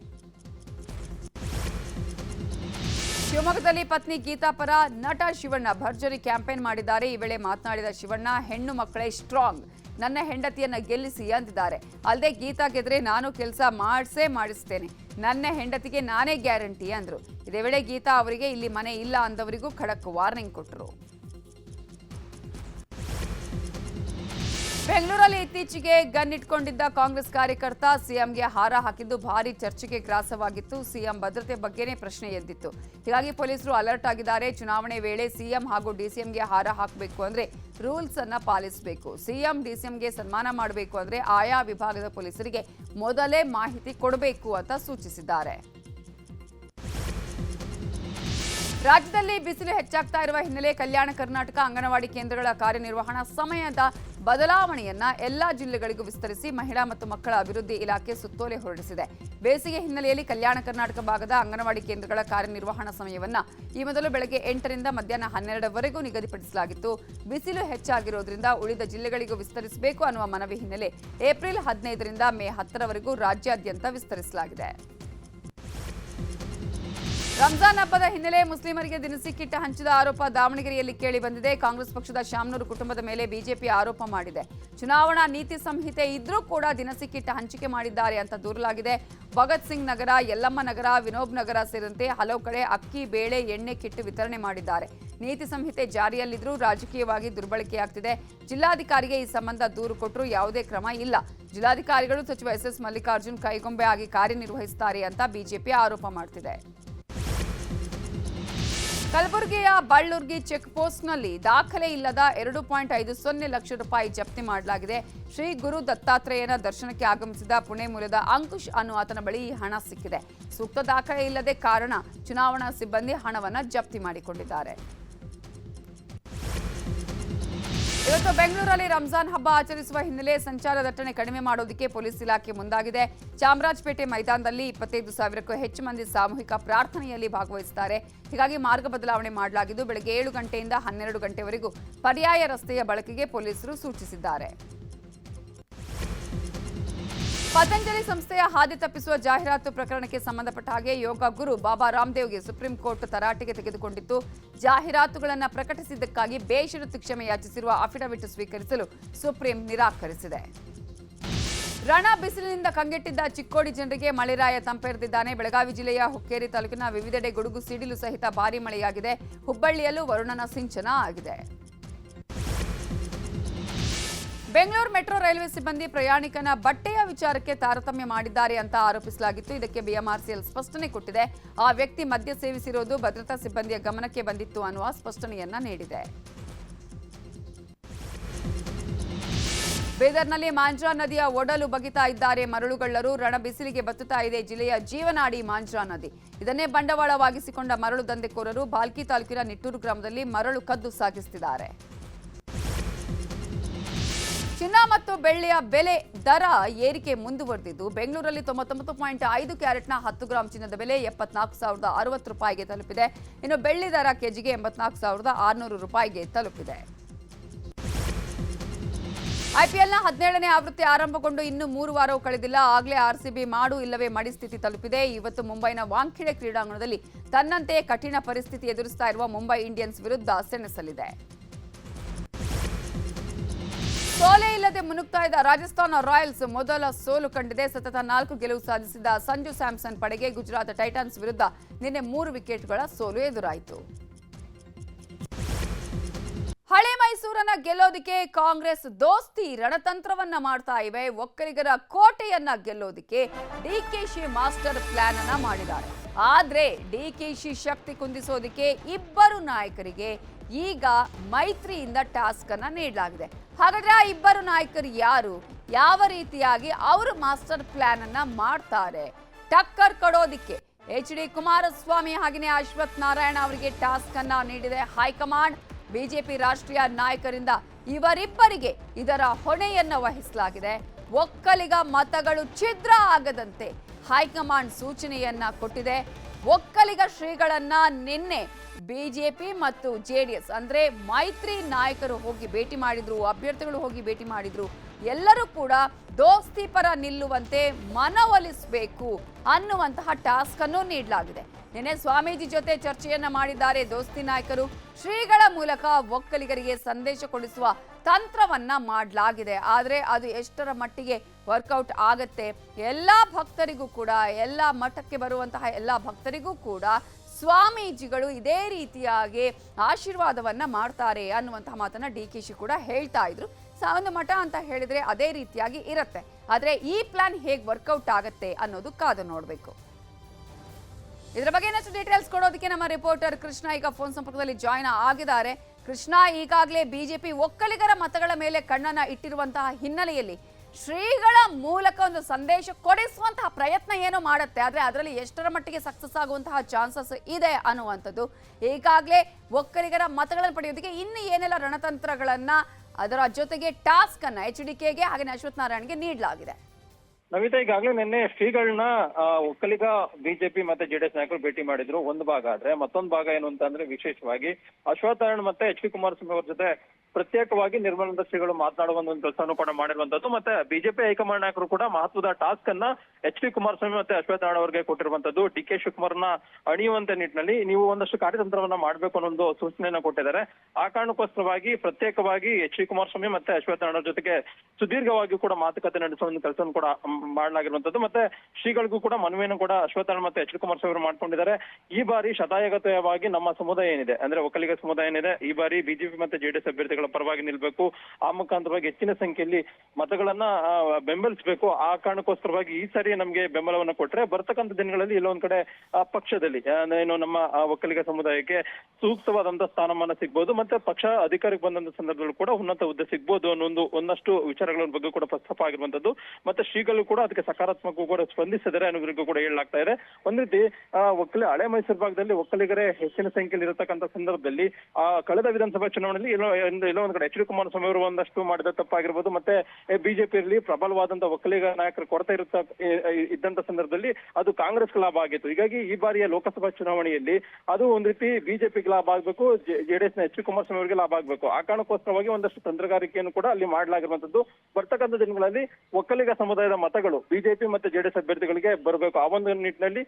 ಶಿವಮೊಗ್ಗದಲ್ಲಿ ಪತ್ನಿ ಗೀತಾ ಪರ ನಟ ಶಿವಣ್ಣ ಭರ್ಜರಿ ಕ್ಯಾಂಪೇನ್ ಮಾಡಿದ್ದಾರೆ. ಈ ವೇಳೆ ಮಾತನಾಡಿದ ಶಿವಣ್ಣ, ಹೆಣ್ಣು ಮಕ್ಕಳೇ ಸ್ಟ್ರಾಂಗ್ ನನ್ನ ಹೆಂಡತಿಯನ್ನ ಗೆಲ್ಲಿಸಿ ಅಂದಿದ್ದಾರೆ. ಅಲ್ಲದೆ, ಗೀತಾ ಗೆದ್ರೆ ನಾನು ಕೆಲಸ ಮಾಡಿಸೇ ಮಾಡಿಸ್ತೇನೆ. ನನ್ನ ಹೆಂಡತಿಗೆ ನಾನೇ ಗ್ಯಾರಂಟಿ ಅಂದ್ರು. ಇದೇ ವೇಳೆ ಗೀತಾ ಅವರಿಗೆ, ಇಲ್ಲಿ ಮನೆ ಇಲ್ಲ ಅಂದವರಿಗೂ ಖಡಕ್ ವಾರ್ನಿಂಗ್ ಕೊಟ್ಟರು ಬೆಂಗಳೂರಲ್ಲಿ ಇತ್ತೀಚೆಗೆ ಗನ್ ಇಟ್ಕೊಂಡಿದ್ದ ಕಾಂಗ್ರೆಸ್ ಕಾರ್ಯಕರ್ತ ಸಿಎಂಗೆ ಹಾರ ಹಾಕಿದ್ದು ಭಾರಿ ಚರ್ಚೆಗೆ ಗ್ರಾಸವಾಗಿತ್ತು. ಸಿಎಂ ಭದ್ರತೆ ಬಗ್ಗೆನೇ ಪ್ರಶ್ನೆ ಎದ್ದಿತ್ತು. ಹೀಗಾಗಿ ಪೊಲೀಸರು ಅಲರ್ಟ್ ಆಗಿದ್ದಾರೆ. ಚುನಾವಣೆ ವೇಳೆ ಸಿಎಂ ಹಾಗೂ ಡಿಸಿಎಂಗೆ ಹಾರ ಹಾಕಬೇಕು ಅಂದ್ರೆ ರೂಲ್ಸ್ ಅನ್ನ ಪಾಲಿಸಬೇಕು. ಸಿಎಂ, ಡಿಸಿಎಂಗೆ ಸನ್ಮಾನ ಮಾಡಬೇಕು ಅಂದ್ರೆ ಆಯಾ ವಿಭಾಗದ ಪೊಲೀಸರಿಗೆ ಮೊದಲೇ ಮಾಹಿತಿ ಕೊಡಬೇಕು ಅಂತ ಸೂಚಿಸಿದ್ದಾರೆ. ರಾಜ್ಯದಲ್ಲಿ ಬಿಸಿಲು ಹೆಚ್ಚಾಗ್ತಾ ಇರುವ ಹಿನ್ನೆಲೆ ಕಲ್ಯಾಣ ಕರ್ನಾಟಕ, ಅಂಗನವಾಡಿ ಕೇಂದ್ರಗಳ ಕಾರ್ಯನಿರ್ವಹಣಾ ಸಮಯದ ಬದಲಾವಣೆಯನ್ನ ಎಲ್ಲಾ ಜಿಲ್ಲೆಗಳಿಗೂ ವಿಸ್ತರಿಸಿ ಮಹಿಳಾ ಮತ್ತು ಮಕ್ಕಳ ಅಭಿವೃದ್ಧಿ ಇಲಾಖೆ ಸುತ್ತೋಲೆ ಹೊರಡಿಸಿದೆ. ಬೇಸಿಗೆ ಹಿನ್ನೆಲೆಯಲ್ಲಿ ಕಲ್ಯಾಣ ಕರ್ನಾಟಕ ಭಾಗದ ಅಂಗನವಾಡಿ ಕೇಂದ್ರಗಳ ಕಾರ್ಯನಿರ್ವಹಣಾ ಸಮಯವನ್ನ ಈ ಮೊದಲು ಬೆಳಗ್ಗೆ ಎಂಟರಿಂದ ಮಧ್ಯಾಹ್ನ ಹನ್ನೆರಡರವರೆಗೂ ನಿಗದಿಪಡಿಸಲಾಗಿತ್ತು. ಬಿಸಿಲು ಹೆಚ್ಚಾಗಿರೋದ್ರಿಂದ ಉಳಿದ ಜಿಲ್ಲೆಗಳಿಗೂ ವಿಸ್ತರಿಸಬೇಕು ಅನ್ನುವ ಮನವಿ ಹಿನ್ನೆಲೆ ಏಪ್ರಿಲ್ ಹದಿನೈದರಿಂದ ಮೇ ಹತ್ತರವರೆಗೂ ರಾಜ್ಯಾದ್ಯಂತ ವಿಸ್ತರಿಸಲಾಗಿದೆ. ರಂಜಾನ್ ಹಬ್ಬದ ಹಿನ್ನೆಲೆ ಮುಸ್ಲಿಮರಿಗೆ ದಿನಸಿ ಕಿಟ್ಟ ಹಂಚಿದ ಆರೋಪ ದಾವಣಗೆರೆಯಲ್ಲಿ ಕೇಳಿ ಬಂದಿದೆ. ಕಾಂಗ್ರೆಸ್ ಪಕ್ಷದ ಶಾಮನೂರು ಕುಟುಂಬದ ಮೇಲೆ ಬಿಜೆಪಿ ಆರೋಪ ಮಾಡಿದೆ. ಚುನಾವಣಾ ನೀತಿ ಸಂಹಿತೆ ಇದ್ರೂ ಕೂಡ ದಿನಸಿ ಕಿಟ್ಟ ಹಂಚಿಕೆ ಮಾಡಿದ್ದಾರೆ ಅಂತ ದೂರಲಾಗಿದೆ. ಭಗತ್ ಸಿಂಗ್ ನಗರ, ಯಲ್ಲಮ್ಮ ನಗರ, ವಿನೋಬ್ ನಗರ ಸೇರಿದಂತೆ ಹಲವು ಕಡೆ ಅಕ್ಕಿ, ಬೇಳೆ, ಎಣ್ಣೆ ಕಿಟ್ ವಿತರಣೆ ಮಾಡಿದ್ದಾರೆ. ನೀತಿ ಸಂಹಿತೆ ಜಾರಿಯಲ್ಲಿದ್ರೂ ರಾಜಕೀಯವಾಗಿ ದುರ್ಬಳಕೆಯಾಗ್ತಿದೆ. ಜಿಲ್ಲಾಧಿಕಾರಿಗೆ ಈ ಸಂಬಂಧ ದೂರು ಕೊಟ್ಟರೂ ಯಾವುದೇ ಕ್ರಮ ಇಲ್ಲ. ಜಿಲ್ಲಾಧಿಕಾರಿಗಳು ಸಚಿವ ಎಸ್ ಎಸ್ ಮಲ್ಲಿಕಾರ್ಜುನ್ ಕೈಗೊಂಬೆ ಆಗಿ ಕಾರ್ಯನಿರ್ವಹಿಸುತ್ತಾರೆ ಅಂತ ಬಿಜೆಪಿ ಆರೋಪ ಮಾಡ್ತಿದೆ. ಕಲಬುರಗಿಯ ಬಳ್ಳುರ್ಗಿ ಚೆಕ್ ಪೋಸ್ಟ್ನಲ್ಲಿ ದಾಖಲೆ ಇಲ್ಲದ ಎರಡು ಪಾಯಿಂಟ್ ಐದು ಸೊನ್ನೆ ಲಕ್ಷ ರೂಪಾಯಿ ಜಪ್ತಿ ಮಾಡಲಾಗಿದೆ. ಶ್ರೀ ಗುರು ದತ್ತಾತ್ರೇಯನ ದರ್ಶನಕ್ಕೆ ಆಗಮಿಸಿದ ಪುಣೆ ಮೂಲದ ಅಂಕುಶ್ ಅನ್ನೋ ಆತನ ಬಳಿ ಈ ಹಣ ಸಿಕ್ಕಿದೆ. ಸೂಕ್ತ ದಾಖಲೆ ಇಲ್ಲದೆ ಕಾರಣ, ಚುನಾವಣಾ ಸಿಬ್ಬಂದಿ ಹಣವನ್ನು ಜಪ್ತಿ ಮಾಡಿಕೊಂಡಿದ್ದಾರೆ. ಇವತ್ತು ಬೆಂಗಳೂರಲ್ಲಿ ರಂಜಾನ್ ಹಬ್ಬ ಆಚರಿಸುವ ಹಿನ್ನೆಲೆ ಸಂಚಾರ ದಟ್ಟಣೆ ಕಡಿಮೆ ಮಾಡೋದಕ್ಕೆ ಪೊಲೀಸ್ ಇಲಾಖೆ ಮುಂದಾಗಿದೆ. ಚಾಮರಾಜಪೇಟೆ ಮೈದಾನದಲ್ಲಿ ಇಪ್ಪತ್ತೈದು ಸಾವಿರಕ್ಕೂ ಹೆಚ್ಚು ಮಂದಿ ಸಾಮೂಹಿಕ ಪ್ರಾರ್ಥನೆಯಲ್ಲಿ ಭಾಗವಹಿಸುತ್ತಾರೆ. ಹೀಗಾಗಿ ಮಾರ್ಗ ಬದಲಾವಣೆ ಮಾಡಲಾಗಿದ್ದು, ಬೆಳಗ್ಗೆ ಏಳು ಗಂಟೆಯಿಂದ ಹನ್ನೆರಡು ಗಂಟೆವರೆಗೂ ಪರ್ಯಾಯ ರಸ್ತೆಯ ಬಳಕೆಗೆ ಪೊಲೀಸರು ಸೂಚಿಸಿದ್ದಾರೆ. ಪತಂಜಲಿ ಸಂಸ್ಥೆಯ ಹಾದಿ ತಪ್ಪಿಸುವ ಜಾಹೀರಾತು ಪ್ರಕರಣಕ್ಕೆ ಸಂಬಂಧಪಟ್ಟ ಹಾಗೆ ಯೋಗ ಗುರು ಬಾಬಾ ರಾಮದೇವ್ಗೆ ಸುಪ್ರೀಂ ಕೋರ್ಟ್ ತರಾಟೆಗೆ ತೆಗೆದುಕೊಂಡಿತ್ತು ಜಾಹೀರಾತುಗಳನ್ನು ಪ್ರಕಟಿಸಿದ್ದಕ್ಕಾಗಿ ಬೇಷರತ್ತು ಕ್ಷಮೆ ಯಾಚಿಸಿರುವ ಅಫಿಡವಿಟ್ ಸ್ವೀಕರಿಸಲು ಸುಪ್ರೀಂ ನಿರಾಕರಿಸಿದೆ. ರಣ ಬಿಸಿಲಿನಿಂದ ಕಂಗೆಟ್ಟಿದ್ದ ಚಿಕ್ಕೋಡಿ ಜನರಿಗೆ ಮಳೆರಾಯ ತಂಪೆರೆದಿದ್ದಾನೆ. ಬೆಳಗಾವಿ ಜಿಲ್ಲೆಯ ಹುಕ್ಕೇರಿ ತಾಲೂಕಿನ ವಿವಿಧೆಡೆ ಗುಡುಗು ಸಿಡಿಲು ಸಹಿತ ಭಾರೀ ಮಳೆಯಾಗಿದೆ. ಹುಬ್ಬಳ್ಳಿಯಲ್ಲೂ ವರುಣನ ಸಿಂಚನ ಆಗಿದೆ. ಬೆಂಗಳೂರು ಮೆಟ್ರೋ ರೈಲ್ವೆ ಸಿಬ್ಬಂದಿ ಪ್ರಯಾಣಿಕನ ಬಟ್ಟೆಯ ವಿಚಾರಕ್ಕೆ ತಾರತಮ್ಯ ಮಾಡಿದ್ದಾರೆ ಅಂತ ಆರೋಪಿಸಲಾಗಿತ್ತು. ಇದಕ್ಕೆ ಬಿಎಂಆರ್ಸಿಎಲ್ ಸ್ಪಷ್ಟನೆ ಕೊಟ್ಟಿದೆ. ಆ ವ್ಯಕ್ತಿ ಮದ್ಯ ಸೇವಿಸಿರೋದು ಭದ್ರತಾ ಸಿಬ್ಬಂದಿಯ ಗಮನಕ್ಕೆ ಬಂದಿತ್ತು ಅನ್ನುವ ಸ್ಪಷ್ಟನೆಯನ್ನ ನೀಡಿದೆ. ಬೀದರ್ನಲ್ಲಿ ಮಾಂಜ್ರಾ ನದಿಯ ಒಡಲು ಬಗಿತಾ ಇದ್ದಾರೆ ಮರಳುಗಳ್ಳರು. ರಣ ಬಿಸಿಲಿಗೆ ಬತ್ತುತ್ತಾ ಇದೆ ಜಿಲ್ಲೆಯ ಜೀವನಾಡಿ ಮಾಂಜ್ರಾ ನದಿ. ಇದನ್ನೇ ಬಂಡವಾಳವಾಗಿಸಿಕೊಂಡ ಮರಳು ದಂಧೆಕೋರರು ಬಾಲ್ಕಿ ತಾಲೂಕಿನ ನಿಟ್ಟೂರು ಗ್ರಾಮದಲ್ಲಿ ಮರಳು ಕದ್ದು ಸಾಗಿಸುತ್ತಿದ್ದಾರೆ ಚಿನ್ನ ಮತ್ತು ಬೆಳ್ಳಿಯ ಬೆಲೆ ದರ ಏರಿಕೆ ಮುಂದುವರೆದಿದ್ದು, ಬೆಂಗಳೂರಲ್ಲಿ ತೊಂಬತ್ತೊಂಬತ್ತು ಪಾಯಿಂಟ್ ಐದು ಕ್ಯಾರೆಟ್ನ ಹತ್ತು ಗ್ರಾಂ ಚಿನ್ನದ ಬೆಲೆ ಎಪ್ಪತ್ನಾಲ್ಕು ಸಾವಿರದ ಅರವತ್ತು ರೂಪಾಯಿಗೆ ತಲುಪಿದೆ. ಇನ್ನು ಬೆಳ್ಳಿ ದರ ಕೆಜಿಗೆ ಎಂಬತ್ನಾಲ್ಕು ಸಾವಿರದ ಆರುನೂರು ರೂಪಾಯಿಗೆ ತಲುಪಿದೆ. ಐಪಿಎಲ್ನ ಹದಿನೇಳನೇ ಆವೃತ್ತಿ ಆರಂಭಗೊಂಡು ಇನ್ನು ಮೂರು ವಾರವೂ ಕಳೆದಿಲ್ಲ. ಆಗಲೇ ಆರ್ಸಿಬಿ ಮಾಡು ಇಲ್ಲವೇ ಮಡಿ ಸ್ಥಿತಿ ತಲುಪಿದೆ. ಇವತ್ತು ಮುಂಬೈನ ವಾಂಖೆಡೆ ಕ್ರೀಡಾಂಗಣದಲ್ಲಿ ತನ್ನಂತೆಯೇ ಕಠಿಣ ಪರಿಸ್ಥಿತಿ ಎದುರಿಸ್ತಾ ಇರುವ ಮುಂಬೈ ಇಂಡಿಯನ್ಸ್ ವಿರುದ್ಧ ಸೆಣಸಲಿದೆ. ಸೋಲೆ ಇಲ್ಲದೆ ಮುನುಗ್ತಾ ಇದ್ದ ರಾಜಸ್ಥಾನ ರಾಯಲ್ಸ್ ಮೊದಲ ಸೋಲು ಕಂಡಿದೆ. ಸತತ ನಾಲ್ಕು ಗೆಲುವು ಸಾಧಿಸಿದ ಸಂಜು ಸ್ಯಾಮ್ಸನ್ ಪಡೆಗೆ ಗುಜರಾತ್ ಟೈಟನ್ಸ್ ವಿರುದ್ಧ ನಿನ್ನೆ ಮೂರು ವಿಕೆಟ್ಗಳ ಸೋಲು ಎದುರಾಯಿತು. ಹಳೆ ಮೈಸೂರನ್ನ ಗೆಲ್ಲೋದಿಕ್ಕೆ ಕಾಂಗ್ರೆಸ್ ದೋಸ್ತಿ ರಣತಂತ್ರವನ್ನ ಮಾಡ್ತಾ ಇವೆ. ಒಕ್ಕಲಿಗರ ಕೋಟೆಯನ್ನ ಗೆಲ್ಲೋದಿಕ್ಕೆ ಡಿಕೆಶಿ ಮಾಸ್ಟರ್ ಪ್ಲಾನ್ ಅನ್ನ ಮಾಡಿದ್ದಾರೆ. ಆದ್ರೆ ಡಿಕೆಶಿ ಶಕ್ತಿ ಕುಂದಿಸೋದಿಕ್ಕೆ ಇಬ್ಬರು ನಾಯಕರಿಗೆ ಈಗ ಮೈತ್ರಿಯಿಂದ ಟಾಸ್ಕ್ ಅನ್ನ ನೀಡಲಾಗಿದೆ. ಹಾಗಾದ್ರೆ ಆ ಇಬ್ಬರು ನಾಯಕರು ಯಾರು? ಯಾವ ರೀತಿಯಾಗಿ ಅವರು ಮಾಸ್ಟರ್ ಪ್ಲಾನ್ ಅನ್ನ ಮಾಡ್ತಾರೆ? ಟಕ್ಕರ್ ಕೊಡೋದಿಕ್ಕೆ ಎಚ್ ಡಿ ಕುಮಾರಸ್ವಾಮಿ ಹಾಗೆಯೇ ಅಶ್ವಥ್ ನಾರಾಯಣ ಅವರಿಗೆ ಟಾಸ್ಕ್ ಅನ್ನ ನೀಡಿದೆ ಹೈಕಮಾಂಡ್. ಬಿಜೆಪಿ ರಾಷ್ಟ್ರೀಯ ನಾಯಕರಿಂದ ಇವರಿಬ್ಬರಿಗೆ ಇದರ ಹೊಣೆಯನ್ನ ವಹಿಸಲಾಗಿದೆ. ಒಕ್ಕಲಿಗ ಮತಗಳು ಛಿದ್ರ ಆಗದಂತೆ ಹೈಕಮಾಂಡ್ ಸೂಚನೆಯನ್ನ ಕೊಟ್ಟಿದೆ. ಒಕ್ಕಲಿಗ ಶ್ರೀಗಳನ್ನ ನಿನ್ನೆ ಬಿಜೆಪಿ ಮತ್ತು ಜೆ ಡಿ ಎಸ್ ಅಂದ್ರೆ ಮೈತ್ರಿ ನಾಯಕರು ಹೋಗಿ ಭೇಟಿ ಮಾಡಿದ್ರು, ಅಭ್ಯರ್ಥಿಗಳು ಹೋಗಿ ಭೇಟಿ ಮಾಡಿದ್ರು, ಎಲ್ಲರೂ ಕೂಡ ದೋಸ್ತಿ ಪರ ನಿಲ್ಲುವಂತೆ ಮನವೊಲಿಸಬೇಕು ಅನ್ನುವಂತಹ ಟಾಸ್ಕ್ ಅನ್ನು ನೀಡಲಾಗಿದೆ. ನಿನ್ನೆ ಸ್ವಾಮೀಜಿ ಜೊತೆ ಚರ್ಚೆಯನ್ನ ಮಾಡಿದ್ದಾರೆ ದೋಸ್ತಿ ನಾಯಕರು. ಶ್ರೀಗಳ ಮೂಲಕ ಒಕ್ಕಲಿಗರಿಗೆ ಸಂದೇಶ ಕೊಡಿಸುವ ತಂತ್ರವನ್ನ ಮಾಡಲಾಗಿದೆ. ಆದರೆ ಅದು ಎಷ್ಟರ ಮಟ್ಟಿಗೆ ವರ್ಕೌಟ್ ಆಗತ್ತೆ. ಎಲ್ಲ ಭಕ್ತರಿಗೂ ಕೂಡ, ಎಲ್ಲ ಮಠಕ್ಕೆ ಬರುವಂತಹ ಎಲ್ಲ ಭಕ್ತರಿಗೂ ಕೂಡ ಸ್ವಾಮೀಜಿಗಳು ಇದೇ ರೀತಿಯಾಗಿ ಆಶೀರ್ವಾದವನ್ನ ಮಾಡ್ತಾರೆ ಅನ್ನುವಂತಹ ಮಾತನ್ನ ಡಿ ಕೆ ಶಿ ಕೂಡ ಹೇಳ್ತಾ ಇದ್ರು. ಒಂದು ಮಠ ಅಂತ ಹೇಳಿದ್ರೆ ಅದೇ ರೀತಿಯಾಗಿ ಇರುತ್ತೆ. ಆದರೆ ಈ ಪ್ಲಾನ್ ಹೇಗೆ ವರ್ಕೌಟ್ ಆಗತ್ತೆ ಅನ್ನೋದು ಕಾದು ನೋಡಬೇಕು. ಇದರ ಬಗ್ಗೆ ಇನ್ನಷ್ಟು ಡೀಟೇಲ್ಸ್ ಕೊಡೋದಕ್ಕೆ ನಮ್ಮ ರಿಪೋರ್ಟರ್ ಕೃಷ್ಣ ಈಗ ಫೋನ್ ಸಂಪರ್ಕದಲ್ಲಿ ಜಾಯ್ನ್ ಆಗಿದ್ದಾರೆ. ಕೃಷ್ಣ ಈಗಾಗಲೇ ಬಿಜೆಪಿ ಒಕ್ಕಲಿಗರ ಮತಗಳ ಮೇಲೆ ಕಣ್ಣನ್ನ ಇಟ್ಟಿರುವಂತಹ ಹಿನ್ನೆಲೆಯಲ್ಲಿ ಶ್ರೀಗಳ ಮೂಲಕ ಒಂದು ಸಂದೇಶ ಕೊಡಿಸುವಂತಹ ಪ್ರಯತ್ನ ಏನು ಮಾಡುತ್ತೆ, ಆದರೆ ಅದರಲ್ಲಿ ಎಷ್ಟರ ಮಟ್ಟಿಗೆ ಸಕ್ಸಸ್ ಆಗುವಂತಹ ಚಾನ್ಸಸ್ ಇದೆ ಅನ್ನುವಂಥದ್ದು. ಈಗಾಗಲೇ ಒಕ್ಕಲಿಗರ ಮತಗಳನ್ನು ಪಡೆಯೋದಕ್ಕೆ ಇನ್ನು ಏನೆಲ್ಲ ರಣತಂತ್ರಗಳನ್ನ ಅದರ ಜೊತೆಗೆ ಟಾಸ್ಕ್ ಅನ್ನ ಎಚ್ ಡಿ ಕೆಗೆ ಹಾಗೆ ಅಶ್ವಥ್ ನಾರಾಯಣ್ಗೆ ನೀಡಲಾಗಿದೆ. ನವಿತಾ, ಈಗಾಗಲೇ ನಿನ್ನೆ ಶ್ರೀಗಳನ್ನ ಒಕ್ಕಲಿಗ ಬಿಜೆಪಿ ಮತ್ತೆ ಜೆಡಿಎಸ್ ನಾಯಕರು ಭೇಟಿ ಮಾಡಿದ್ರು, ಒಂದು ಭಾಗ ಆದ್ರೆ ಮತ್ತೊಂದು ಭಾಗ ಏನು ಅಂತಂದ್ರೆ ವಿಶೇಷವಾಗಿ ಅಶ್ವತ್ಥನಾರಾಯಣ ಮತ್ತೆ ಎಚ್ ಡಿ ಕುಮಾರಸ್ವಾಮಿ ಅವರ ಜೊತೆ ಪ್ರತ್ಯೇಕವಾಗಿ ನಿರ್ಮಲಾನಂದ ಶ್ರೀಗಳು ಮಾತನಾಡುವ ಒಂದು ಕೆಲಸವನ್ನು ಕೂಡ ಮಾಡಿರುವಂತದ್ದು. ಮತ್ತೆ ಬಿಜೆಪಿ ಹೈಕಮಾಂಡ್ ನಾಯಕರು ಕೂಡ ಮಹತ್ವದ ಟಾಸ್ಕ್ ಅನ್ನ ಎಚ್ ಡಿ ಕುಮಾರಸ್ವಾಮಿ ಮತ್ತೆ ಅಶ್ವತ್ಥನಾರಾಯಣ ಅವರಿಗೆ ಕೊಟ್ಟಿರುವಂತದ್ದು. ಡಿ ಕೆ ಶಿವಕುಮಾರ್ನ ಅಣಿಯುವಂತ ನಿಟ್ಟಿನಲ್ಲಿ ನೀವು ಒಂದಷ್ಟು ಕಾರ್ಯತಂತ್ರವನ್ನ ಮಾಡಬೇಕು ಅನ್ನೋ ಒಂದು ಸೂಚನೆಯನ್ನ ಕೊಟ್ಟಿದ್ದಾರೆ. ಆ ಕಾರಣಕ್ಕೋಸ್ಕರವಾಗಿ ಪ್ರತ್ಯೇಕವಾಗಿ ಎಚ್ ಡಿ ಕುಮಾರಸ್ವಾಮಿ ಮತ್ತೆ ಅಶ್ವತ್ಥನಾರಾಯಣ ಜೊತೆಗೆ ಸುದೀರ್ಘವಾಗಿ ಕೂಡ ಮಾತುಕತೆ ನಡೆಸುವ ಒಂದು ಕೆಲಸವನ್ನು ಕೂಡ ಮಾಡಲಾಗಿರುವಂತದ್ದು. ಮತ್ತೆ ಶ್ರೀಗಳಿಗೂ ಕೂಡ ಮನವಿಯನ್ನು ಕೂಡ ಅಶ್ವತ್ಥನಾರಾಯಣ ಮತ್ತೆ ಎಚ್ ಡಿ ಕುಮಾರಸ್ವಾಮಿ ಅವರು ಮಾಡ್ಕೊಂಡಿದ್ದಾರೆ. ಈ ಬಾರಿ ಶತಾಯಗತವಾಗಿ ನಮ್ಮ ಸಮುದಾಯ ಏನಿದೆ? ಅಂದ್ರೆ ಒಕ್ಕಲಿಗ ಸಮುದಾಯ ಏನಿದೆ? ಈ ಬಾರಿ ಬಿಜೆಪಿ ಮತ್ತೆ ಜೆಡಿಎಸ್ ಅಭ್ಯರ್ಥಿಗಳ ಪರವಾಗಿ ನಿಲ್ಬೇಕು. ಆ ಮುಖಾಂತರವಾಗಿ ಹೆಚ್ಚಿನ ಸಂಖ್ಯೆಯಲ್ಲಿ ಮತಗಳನ್ನ ಬೆಂಬಲಿಸಬೇಕು. ಆ ಕಾರಣಕ್ಕೋಸ್ಕರವಾಗಿ ಈ ಸಾರಿ ನಮ್ಗೆ ಬೆಂಬಲವನ್ನು ಕೊಟ್ರೆ ಬರ್ತಕ್ಕಂಥ ದಿನಗಳಲ್ಲಿ ಇಲ್ಲೊಂದ್ ಕಡೆ ಪಕ್ಷದಲ್ಲಿ ಏನು ನಮ್ಮ ಒಕ್ಕಲಿಗ ಸಮುದಾಯಕ್ಕೆ ಸೂಕ್ತವಾದಂತಹ ಸ್ಥಾನಮಾನ ಸಿಗ್ಬೋದು. ಮತ್ತೆ ಪಕ್ಷ ಅಧಿಕಾರಕ್ಕೆ ಬಂದಂತ ಸಂದರ್ಭದಲ್ಲೂ ಕೂಡ ಉನ್ನತ ಹುದ್ದೆ ಸಿಗ್ಬೋದು ಅನ್ನೋ ಒಂದು ಒಂದಷ್ಟು ವಿಚಾರಗಳ ಬಗ್ಗೆ ಕೂಡ ಪ್ರಸ್ತಾಪ ಆಗಿರುವಂತದ್ದು. ಮತ್ತೆ ಶ್ರೀಗಳು ಕೂಡ ಅದಕ್ಕೆ ಸಕಾರಾತ್ಮಕ ಕೂಡ ಸ್ಪಂದಿಸಿದರೆ ಅನ್ನೋದ್ರಿಗೂ ಕೂಡ ಹೇಳಲಾಗ್ತಾ ಇದೆ. ಒಂದ್ ರೀತಿ ಒಕ್ಕಲಿ, ಹಳೆ ಮೈಸೂರು ಭಾಗದಲ್ಲಿ ಒಕ್ಕಲಿಗರೇ ಹೆಚ್ಚಿನ ಸಂಖ್ಯೆಯಲ್ಲಿ ಇರತಕ್ಕಂತ ಸಂದರ್ಭದಲ್ಲಿ, ಆ, ಕಳೆದ ವಿಧಾನಸಭಾ ಚುನಾವಣೆಯಲ್ಲಿ ಎಲ್ಲೋ ಒಂದು- ಕಡೆ ಎಚ್ ಡಿ ಕುಮಾರಸ್ವಾಮಿ ಅವರು ಒಂದಷ್ಟು ಮಾಡಿದ ತಪ್ಪಾಗಿರ್ಬೋದು. ಮತ್ತೆ ಬಿಜೆಪಿಯಲ್ಲಿ ಪ್ರಬಲವಾದಂತ ಒಕ್ಕಲಿಗ ನಾಯಕರ ಕೊರತೆ ಇರುತ್ತ ಇದ್ದಂತ ಸಂದರ್ಭದಲ್ಲಿ ಅದು ಕಾಂಗ್ರೆಸ್ ಲಾಭ ಆಗಿತ್ತು. ಹೀಗಾಗಿ ಈ ಬಾರಿಯ ಲೋಕಸಭಾ ಚುನಾವಣೆಯಲ್ಲಿ ಅದು ಒಂದ್ ರೀತಿ ಬಿಜೆಪಿಗೆ ಲಾಭ ಆಗ್ಬೇಕು ಜೆಡಿಎಸ್ನ ಎಚ್ ಡಿ ಕುಮಾರಸ್ವಾಮಿ ಅವರಿಗೆ ಲಾಭ ಆಗ್ಬೇಕು. ಆ ಕಾರಣಕ್ಕೋಸ್ಕರವಾಗಿ ಒಂದಷ್ಟು ತಂತ್ರಗಾರಿಕೆಯನ್ನು ಕೂಡ ಅಲ್ಲಿ ಮಾಡಲಾಗಿರುವಂತದ್ದು. ಬರ್ತಕ್ಕಂಥ ದಿನಗಳಲ್ಲಿ ಒಕ್ಕಲಿಗ ಸಮುದಾಯದ ಮತಗಳು, ಬಿಜೆಪಿ ಮತ್ತೆ ಜೆಡಿಎಸ್ ಅಭ್ಯರ್ಥಿಗಳಿಗೆ ಬರಬೇಕು. ಆ ಒಂದು ನಿಟ್ಟಿನಲ್ಲಿ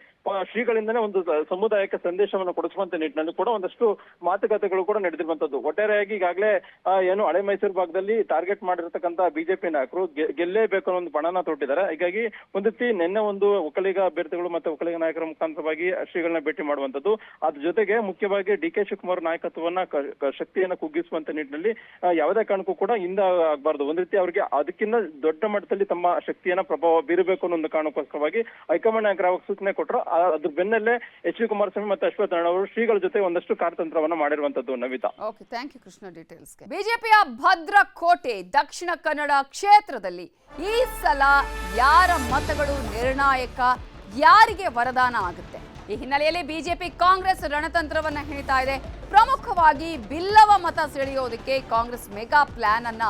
ಶ್ರೀಗಳಿಂದನೇ ಒಂದು ಸಮುದಾಯಕ್ಕೆ ಸಂದೇಶವನ್ನು ಕೊಡಿಸುವಂತ ನಿಟ್ಟಿನಲ್ಲಿ ಕೂಡ ಒಂದಷ್ಟು ಮಾತುಕತೆಗಳು ಕೂಡ ನಡೆದಿರುವಂತದ್ದು. ಒಟ್ಟಾರೆಯಾಗಿ ಈಗಾಗಲೇ ಏನು ಹಳೆ ಮೈಸೂರು ಭಾಗದಲ್ಲಿ ಟಾರ್ಗೆಟ್ ಮಾಡಿರ್ತಕ್ಕಂಥ ಬಿಜೆಪಿ ನಾಯಕರು ಗೆಲ್ಲೇಬೇಕು ಅನ್ನೋ ಒಂದು ಪಣನ ತೊಟ್ಟಿದ್ದಾರೆ. ಹೀಗಾಗಿ ಒಂದು ರೀತಿ ನಿನ್ನೆ ಒಂದು ಒಕ್ಕಲಿಗ ಅಭ್ಯರ್ಥಿಗಳು ಮತ್ತೆ ಒಕ್ಕಲಿಗ ನಾಯಕರ ಮುಖಾಂತರವಾಗಿ ಶ್ರೀಗಳನ್ನ ಭೇಟಿ ಮಾಡುವಂತದ್ದು ಅದ್ರ ಜೊತೆಗೆ ಮುಖ್ಯವಾಗಿ ಡಿ ಕೆ ಶಿವಕುಮಾರ್ ನಾಯಕತ್ವವನ್ನ ಶಕ್ತಿಯನ್ನ ಕುಗ್ಗಿಸುವಂತ ನಿಟ್ಟಿನಲ್ಲಿ ಯಾವುದೇ ಕಾರಣಕ್ಕೂ ಕೂಡ ಹಿಂದೆ ಆಗಬಾರದು. ಒಂದ್ ರೀತಿ ಅವರಿಗೆ ಅದಕ್ಕಿಂತ ದೊಡ್ಡ ಮಟ್ಟದಲ್ಲಿ ತಮ್ಮ ಶಕ್ತಿಯನ್ನ ಪ್ರಭಾವ ಬೀರಬೇಕು ಅನ್ನೋ ಒಂದು ಕಾರಣಕ್ಕೋಸ್ಕರವಾಗಿ ಹೈಕಮಾಂಡ್ ನಾಯಕರ ಸೂಚನೆ ಕೊಟ್ಟರು ಅದ್ರ ಬೆನ್ನಲ್ಲೇ ಎಚ್ ಡಿ ಕುಮಾರಸ್ವಾಮಿ ಮತ್ತೆ ಅಶ್ವಥ್ ನಾರಾಯಣ ಅವರು ಶ್ರೀಗಳ ಜೊತೆ ಒಂದಷ್ಟು ಕಾರ್ಯತಂತ್ರವನ್ನ ಮಾಡಿರುವಂತದ್ದು Navita. Okay thank you Krishna ಡೀಟೇಲ್ಸ್ಗೆ ಬಿಜೆಪಿಯ ಭದ್ರಕೋಟೆ ದಕ್ಷಿಣ ಕನ್ನಡ ಕ್ಷೇತ್ರದಲ್ಲಿ ಈ ಸಲ ಯಾರ ಮತಗಳು ನಿರ್ಣಾಯಕ, ಯಾರಿಗೆ ವರದಾನ ಆಗುತ್ತೆ? ಈ ಹಿನ್ನೆಲೆಯಲ್ಲಿ ಬಿಜೆಪಿ ಕಾಂಗ್ರೆಸ್ ರಣತಂತ್ರವನ್ನ ಹಿಡಿತಾ ಇದೆ. ಪ್ರಮುಖವಾಗಿ ಬಿಲ್ಲವ ಮತ ಸೆಳೆಯೋದಕ್ಕೆ ಕಾಂಗ್ರೆಸ್ ಮೆಗಾ ಪ್ಲಾನ್ ಅನ್ನ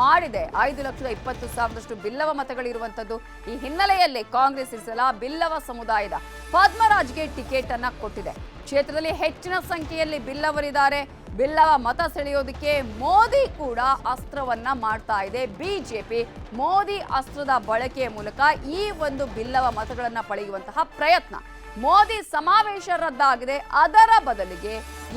ಮಾಡಿದೆ. ಐದು ಲಕ್ಷದ ಇಪ್ಪತ್ತು ಸಾವಿರದಷ್ಟು ಬಿಲ್ಲವ ಮತಗಳಿರುವಂತದ್ದು ಈ ಹಿನ್ನೆಲೆಯಲ್ಲಿ ಕಾಂಗ್ರೆಸ್ ಈ ಸಲ ಬಿಲ್ಲವ ಸಮುದಾಯದ ಪದ್ಮರಾಜ್ಗೆ ಟಿಕೆಟ್ ಅನ್ನ ಕೊಟ್ಟಿದೆ. ಕ್ಷೇತ್ರದಲ್ಲಿ ಹೆಚ್ಚಿನ ಸಂಖ್ಯೆಯಲ್ಲಿ ಬಿಲ್ಲವರಿದ್ದಾರೆ. ಬಿಲ್ಲವ ಮತ ಸೆಳೆಯೋದಕ್ಕೆ ಮೋದಿ ಕೂಡ ಅಸ್ತ್ರವನ್ನ ಮಾಡ್ತಾ ಇದೆ. ಬಿಜೆಪಿ ಮೋದಿ ಅಸ್ತ್ರದ ಬಳಕೆಯ ಮೂಲಕ ಈ ಒಂದು ಬಿಲ್ಲವ ಮತಗಳನ್ನು ಪಡೆಯುವಂತಹ ಪ್ರಯತ್ನ ಮೋದಿ ಸಮಾವೇಶ ರದ್ದಾಗಿದೆ. ಅದರ ಬದಲಿಗೆ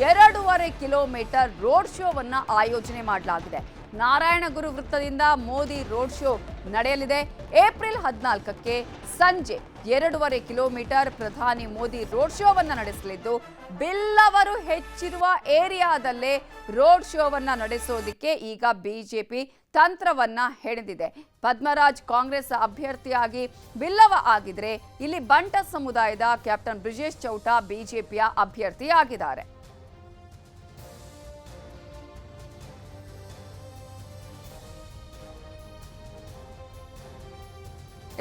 ಎರಡೂವರೆ ಕಿಲೋಮೀಟರ್ ರೋಡ್ ಶೋವನ್ನ ಆಯೋಜನೆ ಮಾಡಲಾಗಿದೆ. ನಾರಾಯಣಗುರು ವೃತ್ತದಿಂದ ಮೋದಿ ರೋಡ್ ಶೋ ನಡೆಯಲಿದೆ. ಏಪ್ರಿಲ್ ಹದಿನಾಲ್ಕಕ್ಕೆ ಸಂಜೆ ಎರಡೂವರೆ ಕಿಲೋಮೀಟರ್ ಪ್ರಧಾನಿ ಮೋದಿ ರೋಡ್ ಶೋವನ್ನು ನಡೆಸಲಿದ್ದು, ಬಿಲ್ಲವರು ಹೆಚ್ಚಿರುವ ಏರಿಯಾದಲ್ಲೇ ರೋಡ್ ಶೋವನ್ನು ನಡೆಸೋದಿಕ್ಕೆ ಈಗ ಬಿಜೆಪಿ ತಂತ್ರವನ್ನ ಹೆಣೆದಿದೆ. ಪದ್ಮರಾಜ್ ಕಾಂಗ್ರೆಸ್ ಅಭ್ಯರ್ಥಿಯಾಗಿ ಬಿಲ್ಲವ ಆಗಿದ್ರೆ ಇಲ್ಲಿ ಬಂಟ ಸಮುದಾಯದ ಕ್ಯಾಪ್ಟನ್ ಬ್ರಿಜೇಶ್ ಚೌಟ ಬಿಜೆಪಿಯ ಅಭ್ಯರ್ಥಿಯಾಗಿದ್ದಾರೆ.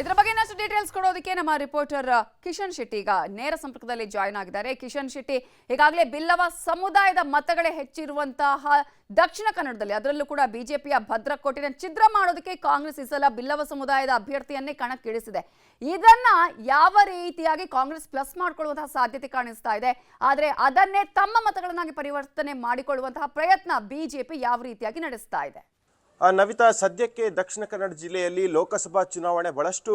ಇದರ ಬಗ್ಗೆ ಇನ್ನಷ್ಟು ಡೀಟೇಲ್ಸ್ ಕೊಡೋದಕ್ಕೆ ನಮ್ಮ ರಿಪೋರ್ಟರ್ ಕಿಶನ್ ಶೆಟ್ಟಿ ಈಗ ನೇರ ಸಂಪರ್ಕದಲ್ಲಿ ಜಾಯ್ನ್ ಆಗಿದ್ದಾರೆ. ಕಿಶನ್ ಶೆಟ್ಟಿ, ಈಗಾಗಲೇ ಬಿಲ್ಲವ ಸಮುದಾಯದ ಮತಗಳೇ ಹೆಚ್ಚಿರುವಂತಹ ದಕ್ಷಿಣ ಕನ್ನಡದಲ್ಲಿ, ಅದರಲ್ಲೂ ಕೂಡ ಬಿಜೆಪಿಯ ಭದ್ರಕೋಟೆನ ಛಿದ್ರ ಮಾಡೋದಕ್ಕೆ ಕಾಂಗ್ರೆಸ್ ಈ ಸಲ ಬಿಲ್ಲವ ಸಮುದಾಯದ ಅಭ್ಯರ್ಥಿಯನ್ನೇ ಕಣಕ್ಕಿಳಿಸಿದೆ. ಇದನ್ನ ಯಾವ ರೀತಿಯಾಗಿ ಕಾಂಗ್ರೆಸ್ ಪ್ಲಸ್ ಮಾಡಿಕೊಳ್ಳುವಂತಹ ಸಾಧ್ಯತೆ ಕಾಣಿಸ್ತಾ ಇದೆ? ಆದರೆ ಅದನ್ನೇ ತಮ್ಮ ಮತಗಳನ್ನಾಗಿ ಪರಿವರ್ತನೆ ಮಾಡಿಕೊಳ್ಳುವಂತಹ ಪ್ರಯತ್ನ ಬಿಜೆಪಿ ಯಾವ ರೀತಿಯಾಗಿ ನಡೆಸ್ತಾ ಇದೆ? ನವಿತಾ ಸದ್ಯಕ್ಕೆ ದಕ್ಷಿಣ ಕನ್ನಡ ಜಿಲ್ಲೆಯಲ್ಲಿ ಲೋಕಸಭಾ ಚುನಾವಣೆ ಬಹಳಷ್ಟು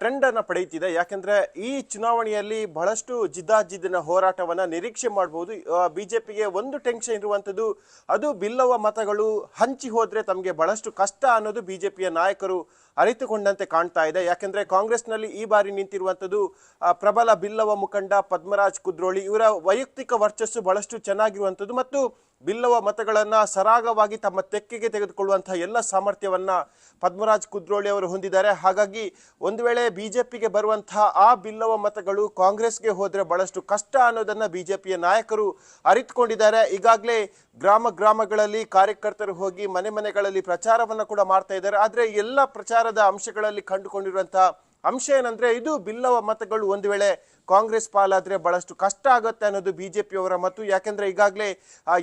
ಟ್ರೆಂಡ್ ಅನ್ನ ಪಡೆಯುತ್ತಿದೆ. ಯಾಕೆಂದ್ರೆ ಈ ಚುನಾವಣೆಯಲ್ಲಿ ಬಹಳಷ್ಟು ಜಿದ್ದಾಜಿದ್ದಿನ ಹೋರಾಟವನ್ನ ನಿರೀಕ್ಷೆ ಮಾಡಬಹುದು ಬಿಜೆಪಿಗೆ ಒಂದು ಟೆನ್ಷನ್ ಇರುವಂತದ್ದು, ಅದು ಬಿಲ್ಲವ ಮತಗಳು ಹಂಚಿ ಹೋದ್ರೆ ತಮಗೆ ಬಹಳಷ್ಟು ಕಷ್ಟ ಅನ್ನೋದು ಬಿಜೆಪಿಯ ನಾಯಕರು ಅರಿತುಕೊಂಡಂತೆ ಕಾಣ್ತಾ ಇದೆ. ಯಾಕೆಂದ್ರೆ ಕಾಂಗ್ರೆಸ್ನಲ್ಲಿ ಈ ಬಾರಿ ನಿಂತಿರುವಂತದ್ದು ಪ್ರಬಲ ಬಿಲ್ಲವ ಮುಖಂಡ ಪದ್ಮರಾಜ್ ಕುದ್ರೋಳಿ ಇವರ ವೈಯಕ್ತಿಕ ವರ್ಚಸ್ಸು ಬಹಳಷ್ಟು ಚೆನ್ನಾಗಿರುವಂತದ್ದು ಮತ್ತು ಬಿಲ್ಲವ ಮತಗಳನ್ನ ಸರಾಗವಾಗಿ ತಮ್ಮ ತೆಕ್ಕೆಗೆ ತೆಗೆದುಕೊಳ್ಳುವಂತಹ ಎಲ್ಲ ಸಾಮರ್ಥ್ಯವನ್ನ ಪದ್ಮರಾಜ್ ಕುದ್ರೋಳಿ ಅವರು ಹೊಂದಿದ್ದಾರೆ. ಹಾಗಾಗಿ ಒಂದು ವೇಳೆ ಬಿಜೆಪಿಗೆ ಬರುವಂತಹ ಆ ಬಿಲ್ಲವ ಮತಗಳು ಕಾಂಗ್ರೆಸ್ಗೆ ಹೋದ್ರೆ ಬಹಳಷ್ಟು ಕಷ್ಟ ಅನ್ನೋದನ್ನ ಬಿಜೆಪಿಯ ನಾಯಕರು ಅರಿತುಕೊಂಡಿದ್ದಾರೆ. ಈಗಾಗಲೇ ಗ್ರಾಮ ಗ್ರಾಮಗಳಲ್ಲಿ ಕಾರ್ಯಕರ್ತರು ಹೋಗಿ ಮನೆ ಮನೆಗಳಲ್ಲಿ ಪ್ರಚಾರವನ್ನು ಕೂಡ ಮಾಡ್ತಾ ಇದ್ದಾರೆ. ಆದರೆ ಎಲ್ಲ ಪ್ರಚಾರದ ಅಂಶಗಳಲ್ಲಿ ಕಂಡುಕೊಂಡಿರುವಂತಹ ಅಂಶ ಏನಂದ್ರೆ ಇದು ಬಿಲ್ಲವ ಮತಗಳು ಒಂದು ವೇಳೆ ಕಾಂಗ್ರೆಸ್ ಪಾಲಾದ್ರೆ ಬಹಳಷ್ಟು ಕಷ್ಟ ಆಗುತ್ತೆ ಅನ್ನೋದು ಬಿಜೆಪಿಯವರ ಮತ್ತು ಯಾಕೆಂದ್ರೆ ಈಗಾಗಲೇ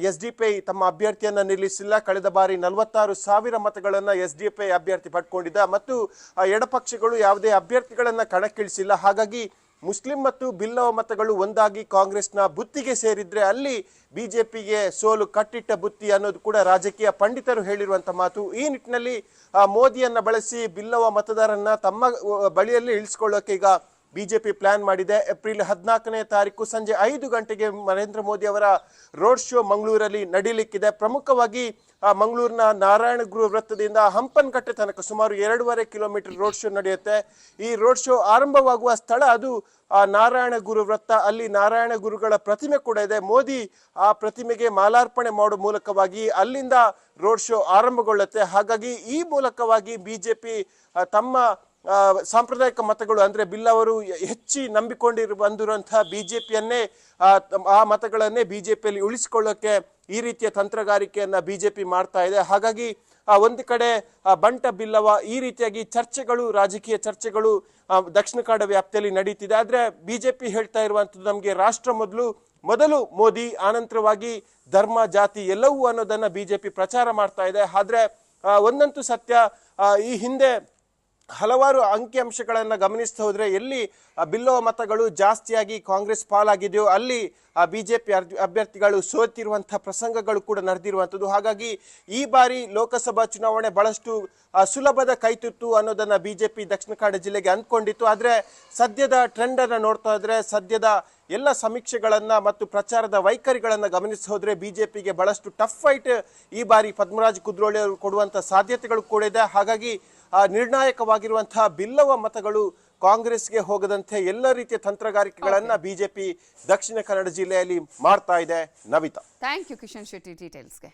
ಎಸ್ ಡಿ ಪಿ ತಮ್ಮ ಅಭ್ಯರ್ಥಿಯನ್ನ ನಿಲ್ಲಿಸಿಲ್ಲ. ಕಳೆದ ಬಾರಿ ನಲವತ್ತಾರು ಸಾವಿರ ಮತಗಳನ್ನ ಎಸ್ ಡಿ ಪಿ ಅಭ್ಯರ್ಥಿ ಪಡ್ಕೊಂಡಿದ್ದ. ಮತ್ತು ಎಡಪಕ್ಷಗಳು ಯಾವುದೇ ಅಭ್ಯರ್ಥಿಗಳನ್ನ ಕಣಕ್ಕಿಳಿಸಿಲ್ಲ. ಹಾಗಾಗಿ ಮುಸ್ಲಿಂ ಮತ್ತು ಬಿಲ್ಲವ ಮತಗಳು ಒಂದಾಗಿ ಕಾಂಗ್ರೆಸ್ನ ಬುತ್ತಿಗೆ ಸೇರಿದ್ರೆ ಅಲ್ಲಿ ಬಿಜೆಪಿಗೆ ಸೋಲು ಕಟ್ಟಿಟ್ಟ ಬುತ್ತಿ ಅನ್ನೋದು ಕೂಡ ರಾಜಕೀಯ ಪಂಡಿತರು ಹೇಳಿರುವಂತ ಮಾತು. ಈ ನಿಟ್ಟಿನಲ್ಲಿ ಮೋದಿಯನ್ನ ಬಳಸಿ ಬಿಲ್ಲವ ಮತದಾರನ್ನ ತಮ್ಮ ಬಳಿಯಲ್ಲಿ ಇಳಿಸ್ಕೊಳ್ಳೋಕೆ ಈಗ ಬಿಜೆಪಿ ಪ್ಲಾನ್ ಮಾಡಿದೆ. ಏಪ್ರಿಲ್ ಹದಿನಾಲ್ಕನೇ ತಾರೀಕು ಸಂಜೆ ಐದು ಗಂಟೆಗೆ ನರೇಂದ್ರ ಮೋದಿ ಅವರ ರೋಡ್ ಶೋ ಮಂಗಳೂರಲ್ಲಿ ನಡೀಲಿಕ್ಕಿದೆ. ಪ್ರಮುಖವಾಗಿ ಮಂಗಳೂರಿನ ನಾರಾಯಣ ಗುರು ವೃತ್ತದಿಂದ ಹಂಪನಕಟ್ಟೆ ತನಕ ಸುಮಾರು ಎರಡೂವರೆ ಕಿಲೋಮೀಟರ್ ರೋಡ್ ಶೋ ನಡೆಯುತ್ತೆ. ಈ ರೋಡ್ ಶೋ ಆರಂಭವಾಗುವ ಸ್ಥಳ ಅದು ಆ ನಾರಾಯಣ ಗುರು ವೃತ್ತ. ಅಲ್ಲಿ ನಾರಾಯಣ ಗುರುಗಳ ಪ್ರತಿಮೆ ಕೂಡ ಇದೆ. ಮೋದಿ ಆ ಪ್ರತಿಮೆಗೆ ಮಾಲಾರ್ಪಣೆ ಮಾಡುವ ಮೂಲಕವಾಗಿ ಅಲ್ಲಿಂದ ರೋಡ್ ಶೋ ಆರಂಭಗೊಳ್ಳುತ್ತೆ. ಹಾಗಾಗಿ ಈ ಮೂಲಕವಾಗಿ ಬಿಜೆಪಿ ತಮ್ಮ ಸಾಂಪ್ರದಾಯಿಕ ಮತಗಳು ಅಂದ್ರೆ ಬಿಲ್ಲವರು ಹೆಚ್ಚಿ ನಂಬಿಕೊಂಡಿರು ಬಂದಿರುವಂತಹ ಬಿಜೆಪಿಯನ್ನೇ, ಆ ಮತಗಳನ್ನೇ ಬಿಜೆಪಿಯಲ್ಲಿ ಉಳಿಸಿಕೊಳ್ಳೋಕೆ ಈ ರೀತಿಯ ತಂತ್ರಗಾರಿಕೆಯನ್ನ ಬಿಜೆಪಿ ಮಾಡ್ತಾ ಇದೆ. ಹಾಗಾಗಿ ಒಂದು ಕಡೆ ಬಂಟ ಬಿಲ್ಲವ ಈ ರೀತಿಯಾಗಿ ಚರ್ಚೆಗಳು, ರಾಜಕೀಯ ಚರ್ಚೆಗಳು ದಕ್ಷಿಣ ಕನ್ನಡ ವ್ಯಾಪ್ತಿಯಲ್ಲಿ ನಡೀತಿದೆ. ಆದ್ರೆ ಬಿಜೆಪಿ ಹೇಳ್ತಾ ಇರುವಂತದ್ದು ನಮಗೆ ರಾಷ್ಟ್ರ ಮೊದಲು ಮೊದಲು ಮೋದಿ, ಆನಂತರವಾಗಿ ಧರ್ಮ, ಜಾತಿ ಎಲ್ಲವೂ ಅನ್ನೋದನ್ನ ಬಿಜೆಪಿ ಪ್ರಚಾರ ಮಾಡ್ತಾ ಇದೆ. ಆದ್ರೆ ಒಂದಂತೂ ಸತ್ಯ ಈ ಹಿಂದೆ ಹಲವಾರು ಅಂಕಿಅಂಶಗಳನ್ನ ಗಮನಿಸ್ತಾ ಹೋದರೆ ಎಲ್ಲಿ ಬಿಲ್ಲೋ ಮತಗಳು ಜಾಸ್ತಿಯಾಗಿ ಕಾಂಗ್ರೆಸ್ ಪಾಲಾಗಿದೆಯೋ ಅಲ್ಲಿ, ಆ, ಬಿಜೆಪಿ ಅಭ್ಯರ್ಥಿಗಳು ಸೋತಿರುವಂಥ ಪ್ರಸಂಗಗಳು ಕೂಡ ನಡೆದಿರುವಂಥದ್ದು. ಹಾಗಾಗಿ ಈ ಬಾರಿ ಲೋಕಸಭಾ ಚುನಾವಣೆ ಬಹಳಷ್ಟು ಸುಲಭದ ಕೈತುತ್ತು ಅನ್ನೋದನ್ನ ಬಿಜೆಪಿ ದಕ್ಷಿಣ ಕನ್ನಡ ಜಿಲ್ಲೆಗೆ ಅಂದ್ಕೊಂಡಿತ್ತು. ಆದರೆ ಸದ್ಯದ ಟ್ರೆಂಡನ್ನು ನೋಡ್ತಾ ಇದ್ರೆ ಸದ್ಯದ ಎಲ್ಲ ಸಮೀಕ್ಷೆಗಳನ್ನು ಮತ್ತು ಪ್ರಚಾರದ ವೈಖರಿಗಳನ್ನ ಗಮನಿಸಿ ಜೆ ಪಿಗೆ ಬಹಳಷ್ಟು ಟಫ್ ಫೈಟ್ ಈ ಬಾರಿ ಪದ್ಮರಾಜ್ ಕುದ್ರೋಳಿ ಅವರು ಕೊಡುವಂತ ಸಾಧ್ಯತೆಗಳು ಕೂಡ ಇದೆ. ಹಾಗಾಗಿ ನಿರ್ಣಾಯಕವಾಗಿರುವಂತಹ ಬಿಲ್ಲವ ಮತಗಳು ಕಾಂಗ್ರೆಸ್ಗೆ ಹೋಗದಂತೆ ಎಲ್ಲ ರೀತಿಯ ತಂತ್ರಗಾರಿಕೆಗಳನ್ನ ಬಿಜೆಪಿ ದಕ್ಷಿಣ ಕನ್ನಡ ಜಿಲ್ಲೆಯಲ್ಲಿ ಮಾಡ್ತಾ ಇದೆ ನವಿತಾ. Thank you Kishan Shetty ಡೀಟೇಲ್ಸ್ಗೆ